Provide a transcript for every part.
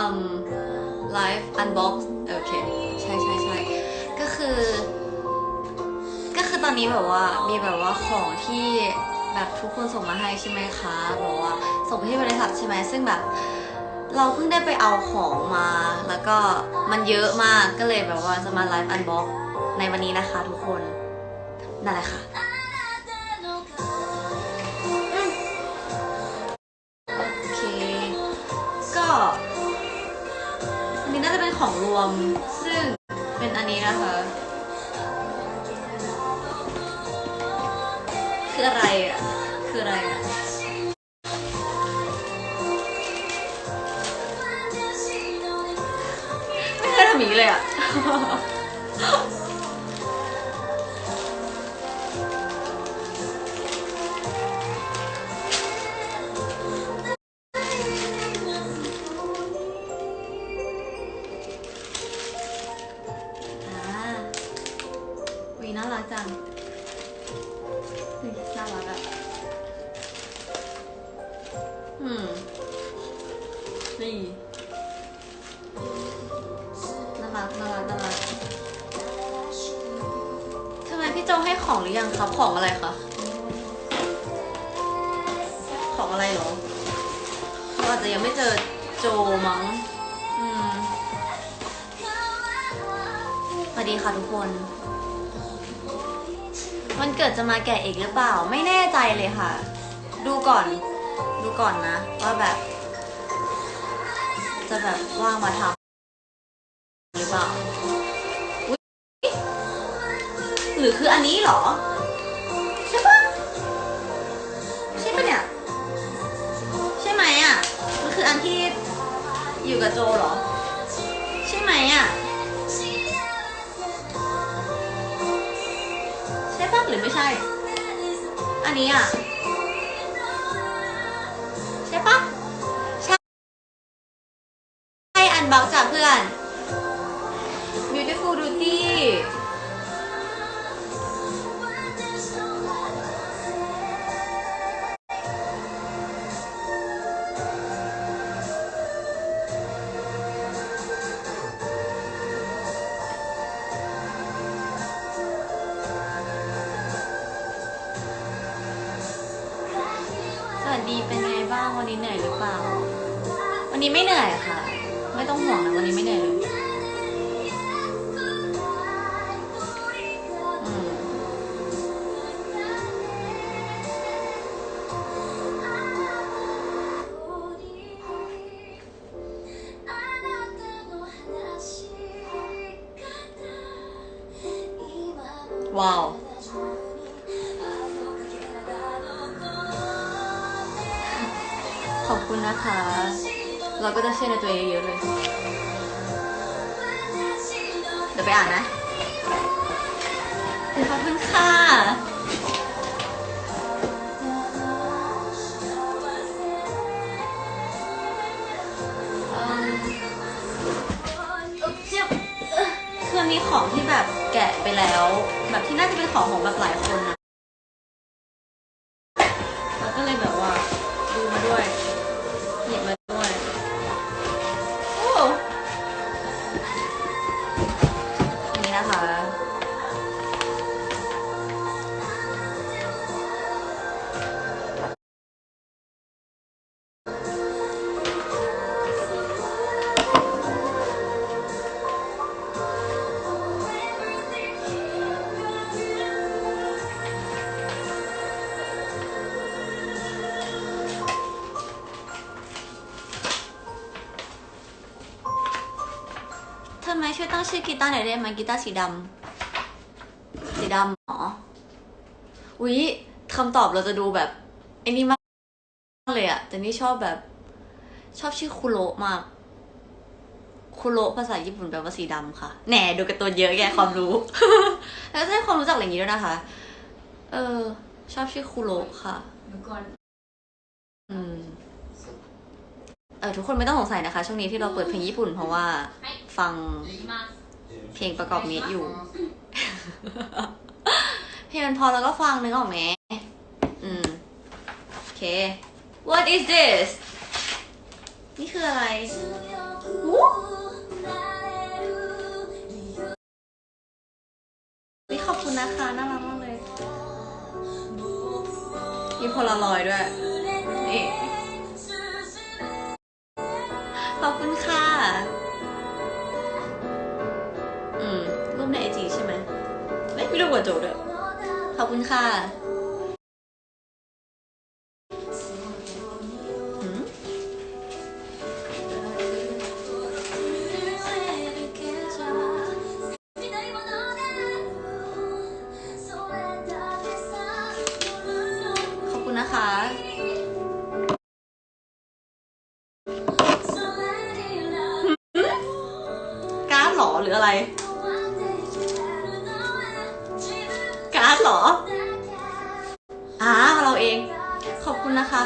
อืมไลฟ์อันบ็อกซ์โอเค ใช่ใช่ใช่ก็คือ ก็คือตอนนี้แบบว่ามีแบบว่าของที่แบบทุกคนส่งมาให้ใช่ไหมคะแบบว่าส่งไปที่บริษัทใช่ไหมซึ่งแบบ เราเพิ่งได้ไปเอาของมา แล้วก็มันเยอะมากก็เลยแบบว่าจะมาไลฟ์อันบ็อกในวันนี้นะคะทุกคนนั่นแหละค่ะ ของรวม ซึ่งเป็นอันนี้นะคะ คืออะไรอะ คืออะไรอะไม่เคยทำอย่างนี้เลยอะ ครับของอะไรคะ ของอะไรเหรอเขาอาจจะยังไม่เจอโจมั้ง อืมสวัสดีค่ะทุกคน วันเกิดจะมาแกะอีกหรือเปล่า ไม่แน่ใจเลยค่ะ ดูก่อน ดูก่อนนะ ว่าแบบ จะแบบว่างมาทำหรือเปล่าหรือคืออันนี้เหรอ โจเหรอ ใช่ไหมอะ ใช่ปะหรือไม่ใช่ อันนี้อะ วันนี้ไม่เหนื่อยค่ะ ไม่ต้องห่วงนะวันนี้ไม่เหนื่อยเลยว้าวขอบคุณนะคะ เราก็จะเชื่อในตัวเองเยอะๆเลย เดี๋ยวไปอ่านนะขอบคุณค่ะเอิ่มอุ๊บเจ็บเอ้อคือมันมีของที่แบบแกะไปแล้ว แบบที่น่าจะเป็นของของแบบหลายคน ตั้งชื่อกีตาร์หน่อยได้ไหมกีตาร์สีดำสีดำเหรออุ๊ยคำตอบเราจะดูแบบไอ้นี่มากเลยอะแต่นี่ชอบแบบ ชอบชื่อคุโระมาก คุโระภาษาญี่ปุ่นแปลว่าสีดำค่ะ แหน่ดูการ์ตูนเยอะแกความรู้ แล้วจะให้ความรู้จักอะไรอย่างนี้ด้วยนะคะ เออ ชอบชื่อคุโระค่ะอืมเออทุกคนไม่ต้องสงสัยนะคะ ช่วงนี้ที่เราเปิดเพลงญี่ปุ่นเพราะว่า ฟัง เพลงประกอบมิตรอยู่ เพลงมันพอแล้วก็ฟังนึกออกไหมอืมโอเค what is this นี่คืออะไรนี่ขอบคุณนะคะ น่ารักมากเลย มีโพลารอยด์ด้วย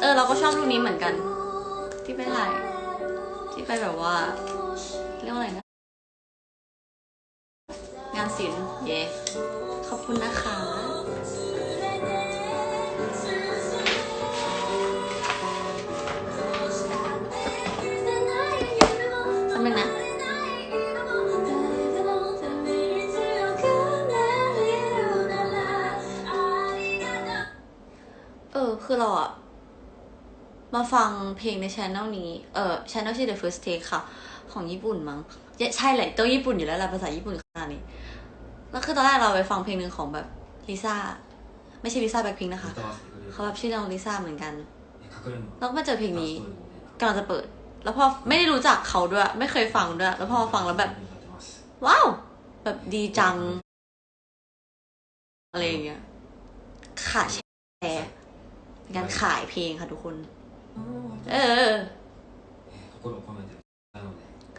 เออเราก็ชอบรูปนี้เหมือนกัน ที่ไปถ่ายที่ไปแบบว่า เรียกว่าอะไรนะ งานศิลป์เย่ขอบคุณนะคะทำไมนะเออคือเราอะ มาฟังเพลงในช anel นี้ เออช anel ชื่อ The First Take ค่ะ ของญี่ปุ่นมั้งเย้ใช่แหละต้องญี่ปุ่นอยู่แล้วแหละภาษาญี่ปุ่นขนาดนี้ แล้วคือตอนแรกเราไปฟังเพลงหนึ่งของแบบลิซ่าไม่ใช่ลิซ่าแบ็คพิงนะคะ เขาแบบชื่อน้องลิซ่าเหมือนกัน แล้วก็มาเจอเพลงนี้กำลังจะเปิด แล้วพอไม่ได้รู้จักเขาด้วย ไม่เคยฟังด้วย แล้วพอมาฟังแล้วแบบ ว้าว แบบดีจัง อะไรอย่างเงี้ย ขายแชร์เป็นการขายเพลงค่ะทุกคน เออ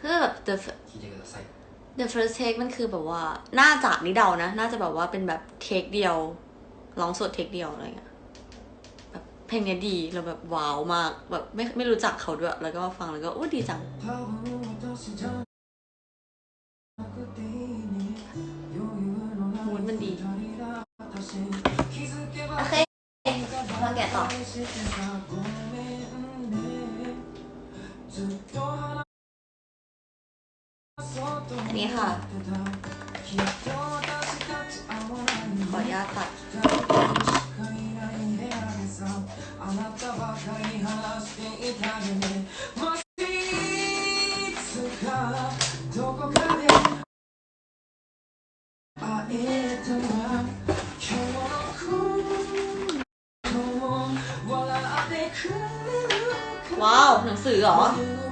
คือแบบ the the first take มันคือแบบว่า น่าจะนี่เดานะ น่าจะแบบว่าเป็นแบบเทคเดียว ร้องสดเทคเดียวอะไรเงี้ย แบบเพลงเนี้ยดี เราแบบว้าวมาก แบบไม่ไม่รู้จักเขาด้วย แล้วก็ฟังแล้วก็อู้ดีจัง มูนมันดี โอเคมาแกะต่อ อันนี้ค่ะ ขออนุญาตตัด どこかで会えたら今日のことを笑ってくれるか ว้าวหนังสือเหรอ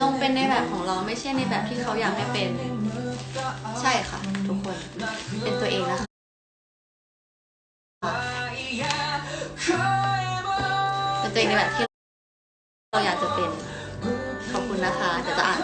ต้องเป็นในแบบของเราไม่ใช่ในแบบที่เขาอยากให้เป็น ใช่ค่ะ ทุกคน เป็นตัวเองนะเป็นตัวเองในแบบที่เราอยากจะเป็น ขอบคุณนะคะเดี๋ยวจะอ่าน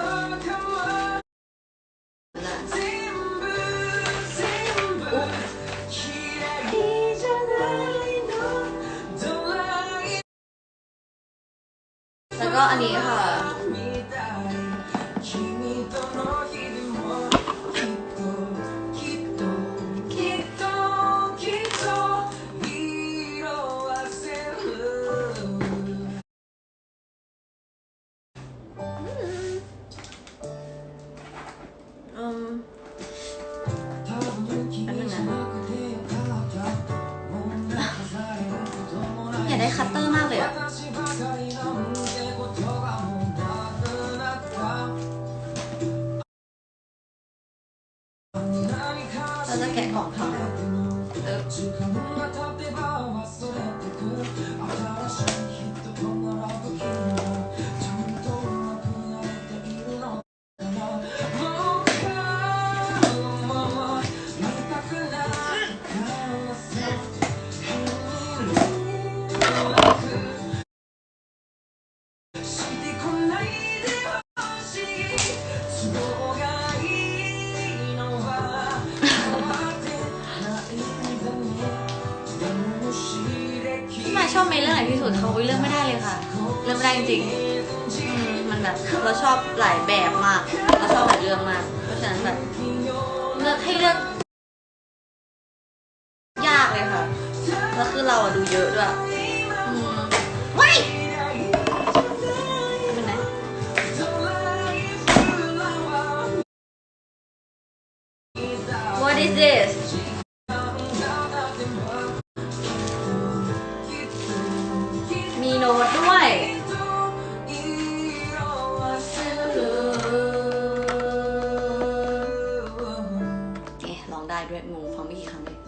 กี่ครั้งเลย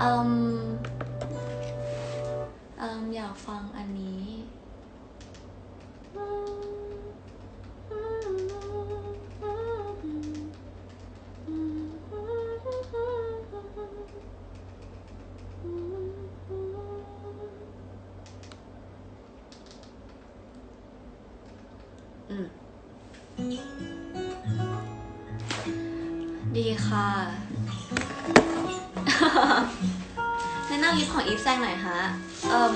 อืมอืมอยากฟังอันนี้ ดีค่ะ แนะนำลิปของอีฟแซงหน่อยฮะ เอ่ม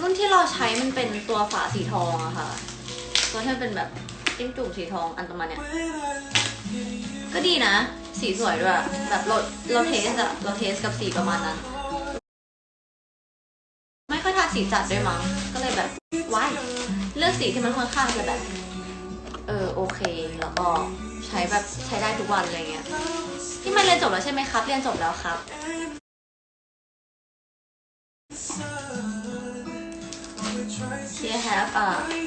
รุ่นที่เราใช้มันเป็นตัวฝาสีทองอะค่ะ ตัวที่มันเป็นแบบจิ้มจุ่มสีทองอันประมาณเนี้ย ก็ดีนะ สีสวยด้วย แบบเราเราเทสอะเราเทสกับสีประมาณนั้น ไม่ค่อยทาสีจัดด้วยมั้ง ก็เลยแบบว้ายเลือกสีที่มันค่อนข้างจะแบบ เออโอเค แล้วก็ใช้แบบใช้ได้ทุกวันอะไรเงี้ยที่มันเรียนจบแล้วใช่ไหมครับ เรียนจบแล้วครับ She have a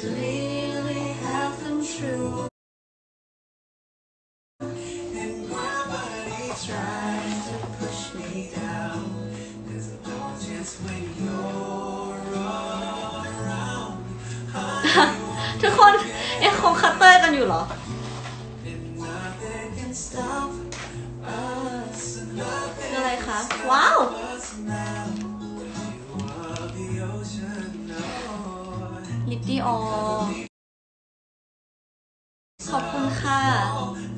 to Really have them true And gravity tries to push me down Just when you're around, ทุกคนยังคงคัตเตอร์กันอยู่เหรอ ขอบคุณค่ะ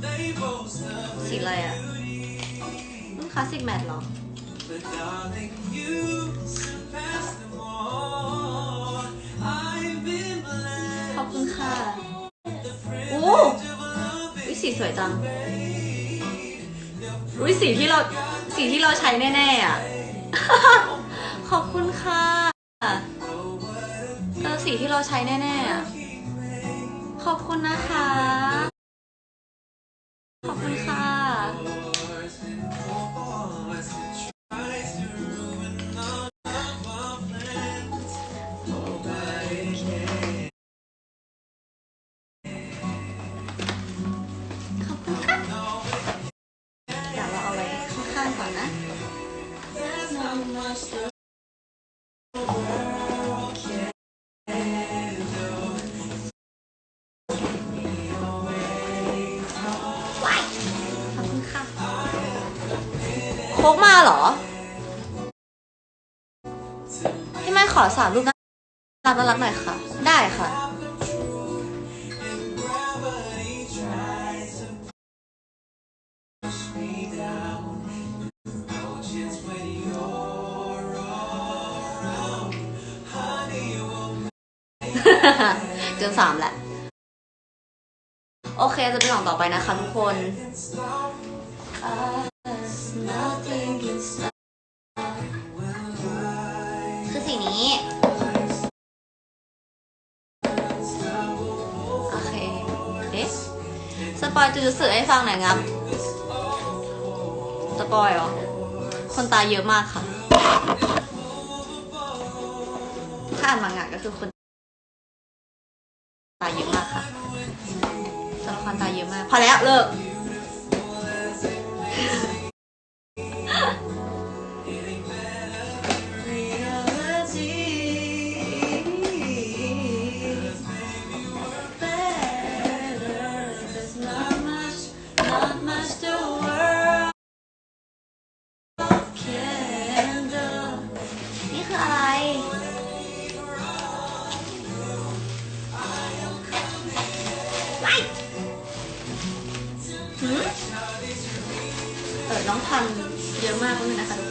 They boast of สีอะไรอะรุ่นคลาสสิกแมทเหรอ But darling, you surpass them all. I've been blessed ขอบคุณค่ะ the privilege โอ้ of loving วิสีสวยจังวิสีที่เราสีที่เราใช้แน่ ๆ อะ ขอบคุณค่ะเออสีที่เรา ใช้แน่ๆ ขอบคุณนะคะ โคกมาเหรอ พี่ไม่ขอสามรูปน่ารักน่ารักหน่อยค่ะ ได้ค่ะ เกินสามแหละ โอเค จะไปลองต่อไปนะคะทุกคน คือสีนี้ โอเค เอ๊ะ สปอยจูจูสึให้ฟังหน่อยงับ สปอยเหรอ คนตายเยอะมากค่ะ ถ้าอ่านมังงะก็คือคนตายเยอะมากค่ะตัวละครตายเยอะมาก พอแล้วเลิก น้องทันเยอะมากเลยนะคะ